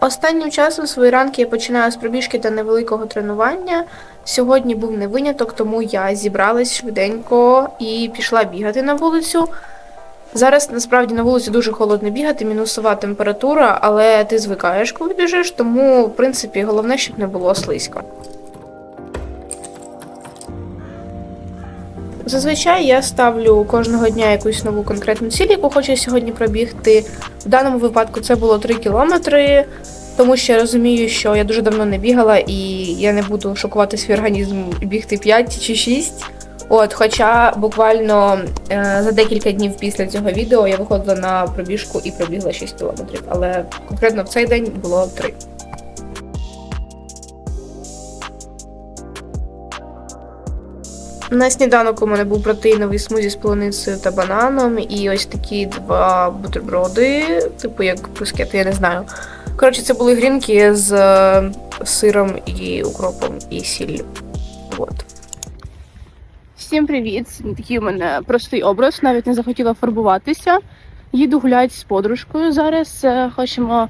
Останнім часом свої ранки я починаю з пробіжки та невеликого тренування. Сьогодні був не виняток, тому я зібралась швиденько і пішла бігати на вулицю. Зараз насправді на вулиці дуже холодно бігати, мінусова температура, але ти звикаєш, коли біжиш, тому, в принципі, головне, щоб не було слизько. Зазвичай я ставлю кожного дня якусь нову конкретну ціль, яку хочу сьогодні пробігти. В даному випадку це було 3 кілометри, тому що я розумію, що я дуже давно не бігала і я не буду шокувати свій організм бігти 5 чи 6. От, хоча буквально е, за декілька днів після цього відео я виходила на пробіжку і пробігла 6 кілометрів, але конкретно в цей день було 3. На сніданок у мене був протеїновий смузі з полуницею та бананом, і ось такі два бутерброди, типу як брускети, я не знаю. Коротше, це були грінки з е, сиром і укропом і сіллю. От. Всім привіт! Такий у мене простий образ, навіть не захотіла фарбуватися. Їду гуляти з подружкою зараз. Е, Хочемо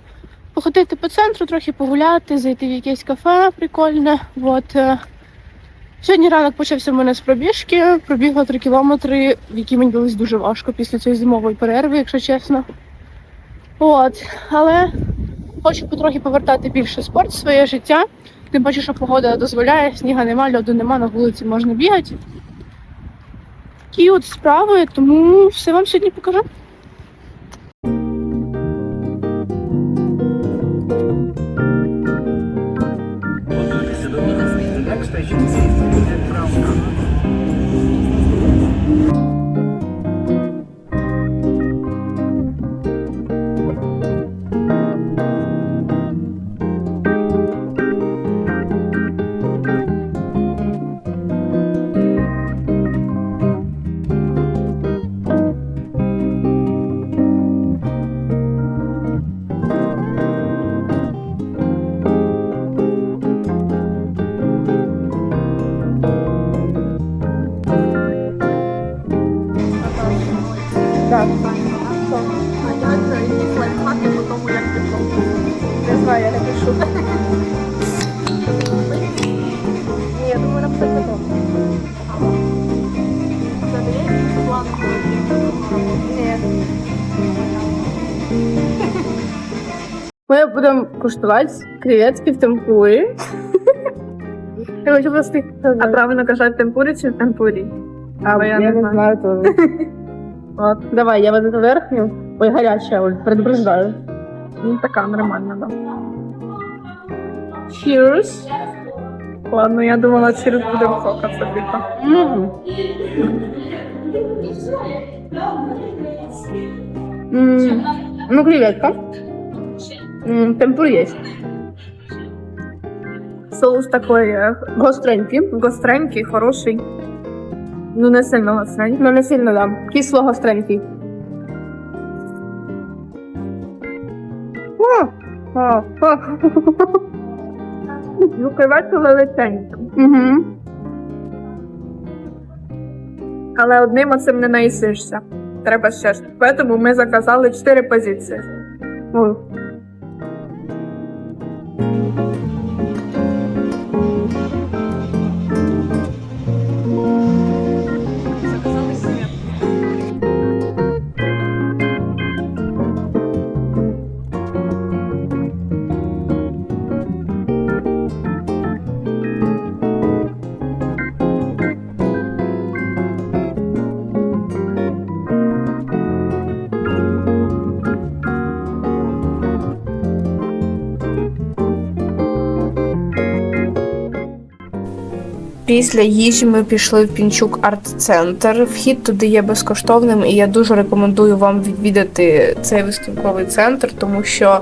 походити по центру, трохи погуляти, зайти в якесь кафе прикольне. От. Сьогодні ранок почався в мене з пробіжки. Пробігла 3 кілометри, в які мені далось дуже важко після цієї зимової перерви, якщо чесно. От, але хочу потрохи повертати більше спорт в своє життя. Тим паче, що погода дозволяє, сніга нема, льоду нема, на вулиці можна бігати. Такі от справи, тому все вам сьогодні покажу. Ми будемо куштувати креветки в темпурі. Я хочу просто... А правильно казати темпурі чи темпурі? А, я не знаю. тоже. От, давай, я вот эту верхню. Ой, горячая, Оль, предупреждаю. Ну, така нормальна, да. Cheers. Ладно, я думала, через буде висока собіка. М. М, Ну, креветка. Темпур есть. Соус такий е, Гостренький. гостренький, хороший. Ну, не сильно гостренький. Но не сильно, да. Кисло гостренький. О. Ну. Угу. Але одним оцим не наїсишся. Треба ще ж. Тому ми заказали 4 позиції. Після їжі ми пішли в Пінчук арт-центр. Вхід туди є безкоштовним, і я дуже рекомендую вам відвідати цей виставковий центр, тому що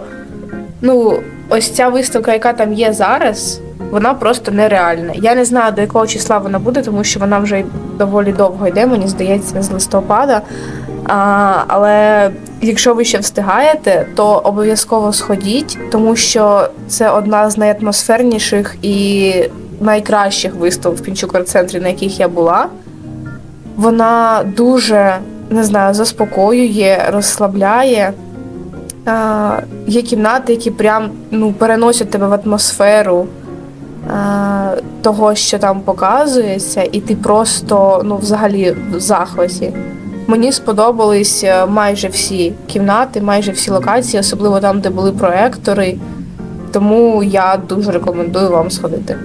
ну, ось ця виставка, яка там є зараз, вона просто нереальна. Я не знаю, до якого числа вона буде, тому що вона вже доволі довго йде, мені здається, з листопада. А, але якщо ви ще встигаєте, то обов'язково сходіть, тому що це одна з найатмосферніших і найкращих виставок в Пінчук арт-центрі, на яких я була. Вона дуже не знаю, заспокоює, розслабляє. А, є кімнати, які прям ну, переносять тебе в атмосферу а, того, що там показується, і ти просто ну, взагалі в захваті. Мені сподобались е, майже всі кімнати, майже всі локації, особливо там, де були проектори. Тому я дуже рекомендую вам сходити.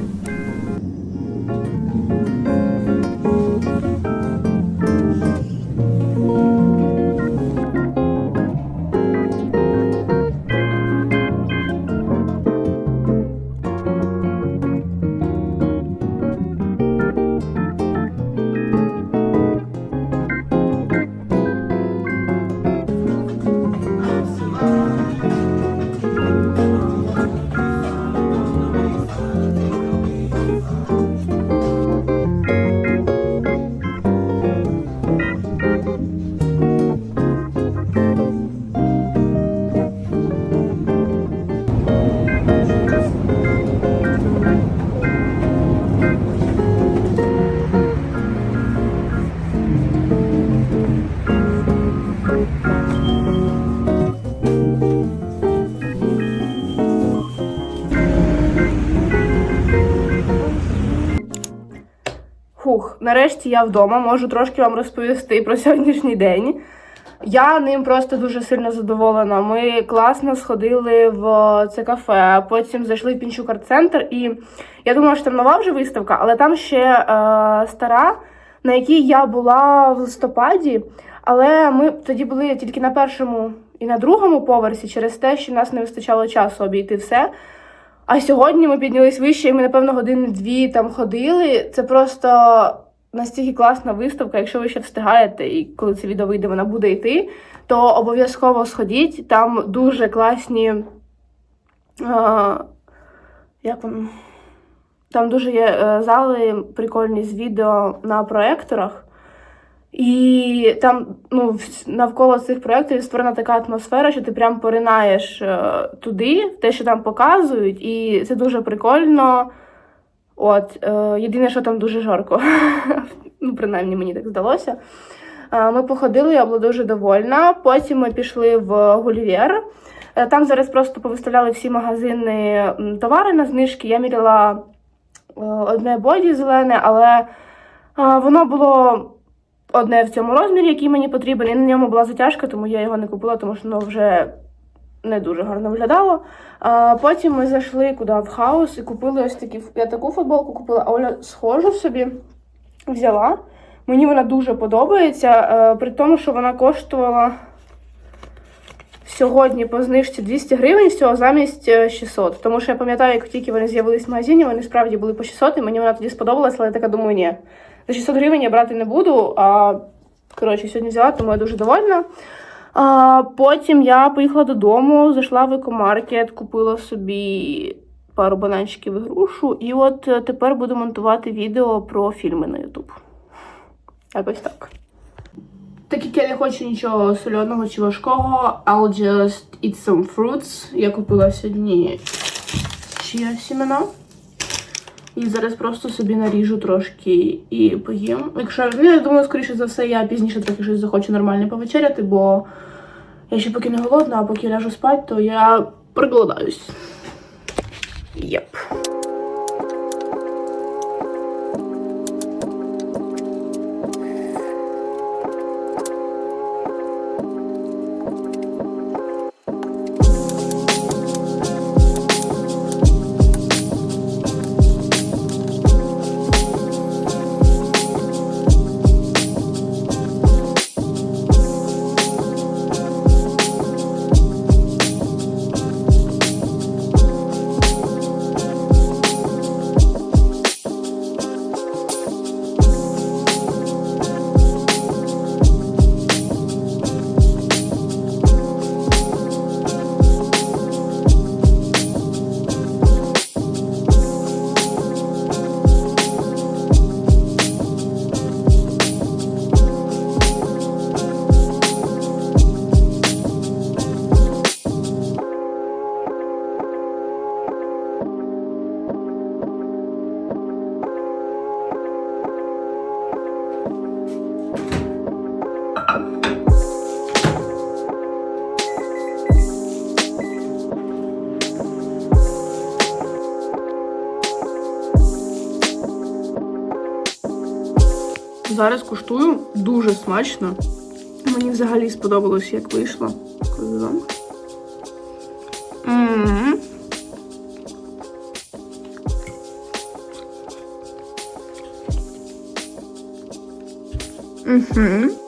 Нарешті я вдома, можу трошки вам розповісти про сьогоднішній день. Я ним просто дуже сильно задоволена. Ми класно сходили в це кафе, потім зайшли в Пінчук арт-центр, і я думала, що там нова вже виставка, але там ще е, стара, на якій я була в листопаді. Але ми тоді були тільки на першому і на другому поверсі через те, що нас не вистачало часу обійти все. А сьогодні ми піднялись вище, і ми, напевно, години-дві там ходили. Це просто настільки класна виставка. Якщо ви ще встигаєте, і коли це відео вийде, вона буде йти, то обов'язково сходіть. Там дуже класні. А, як вам? Там дуже є е, зали прикольні з відео на проекторах. І там ну, навколо цих проєктів створена така атмосфера, що ти прям поринаєш е, туди, те, що там показують, і це дуже прикольно. От, е, єдине, що там дуже жарко. ну, принаймні, мені так здалося. Е, ми походили, я була дуже довольна. Потім ми пішли в Гулівер. Е, Там зараз просто повиставляли всі магазини товари на знижки. Я міряла е, одне боді зелене, але воно було одне в цьому розмірі, який мені потрібен, і на ньому була затяжка, тому я його не купила, тому що воно вже не дуже гарно виглядало. А потім ми зайшли куди в хаус і купили ось такі. Я таку футболку купила, а Оля схожу собі взяла. Мені вона дуже подобається, е, при тому, що вона коштувала сьогодні по знижці 200 гривень всього замість е, 600. Тому що я пам'ятаю, як тільки вони з'явились в магазині, вони справді були по 600, і мені вона тоді сподобалась, але я така думаю, ні. За 600 гривень я брати не буду. А коротше, сьогодні взяла, тому я дуже довольна. А, потім я поїхала додому, зайшла в екомаркет, купила собі пару бананчиків і грушу. І от е, тепер буду монтувати відео про фільми на YouTube. Якось так. Так як я не хочу нічого соляного чи важкого, I'll just eat some fruits. Я купила сьогодні чия сімена. І зараз просто собі наріжу трошки і поїм. Якщо ну, я думаю, скоріше за все, я пізніше трохи щось захочу нормально повечеряти, бо я ще поки не голодна, а поки ляжу спати, то я проголодаюсь. Єп. Зараз куштую дуже смачно. Мені взагалі сподобалось, як вийшло. М -м -м. Мгм.